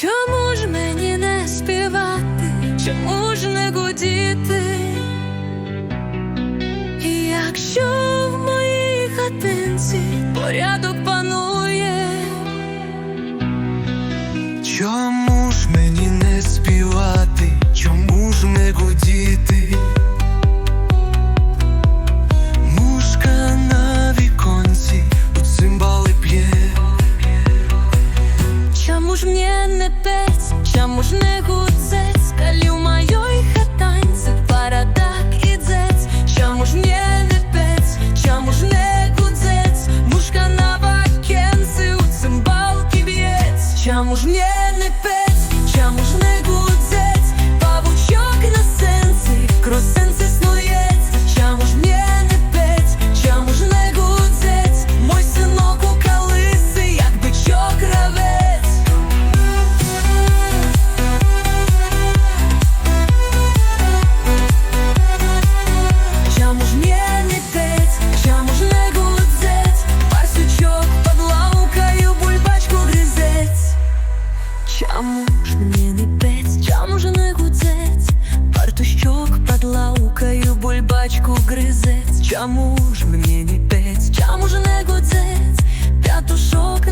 Чому ж мені не співати? Чому ж не гудіти? І Якщо в моїй хатинці порядок панує, петь, чому ж не гудзець, коли в моїй хатанці парадак і дзець, чому ж не пець, чому ж не гудзець, мушка на вакенці у цимбалки б'єць, чому ж не петь, Чому ж мне не петь, чому ж не гудзець, Партущок під лаукою бульбачку гризець. Чому ж мне не петь, чому ж не гудзець, П'ятушок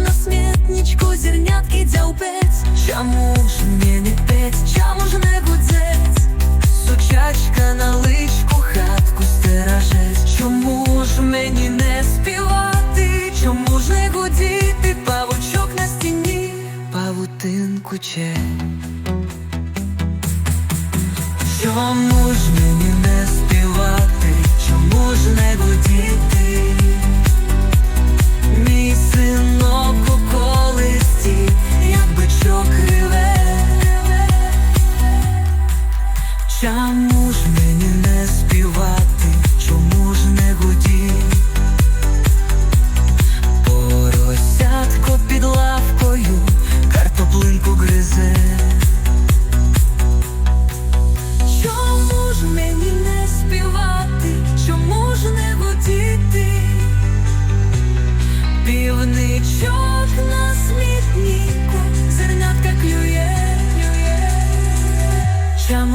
павутинку. Чому ж мені не співати? Чому ж не гудіти? Мій синок у колисті, як бичок реве. Чому ж мені не співати,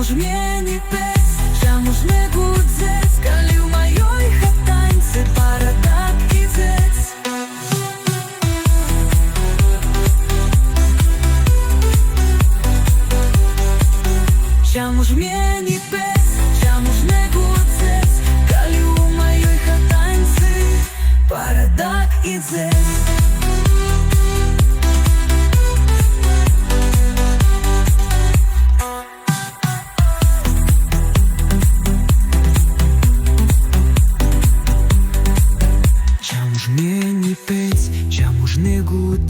Чому ж мені пес, чому ж не гудзець, коли в моїй хатанці парадак і зець. Чому ж мені пес, чому ж не гудзець, коли у моїй хатанці парадак і зець.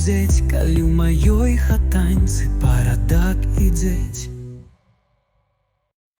Ж калі ў маёй в парадак і дзець.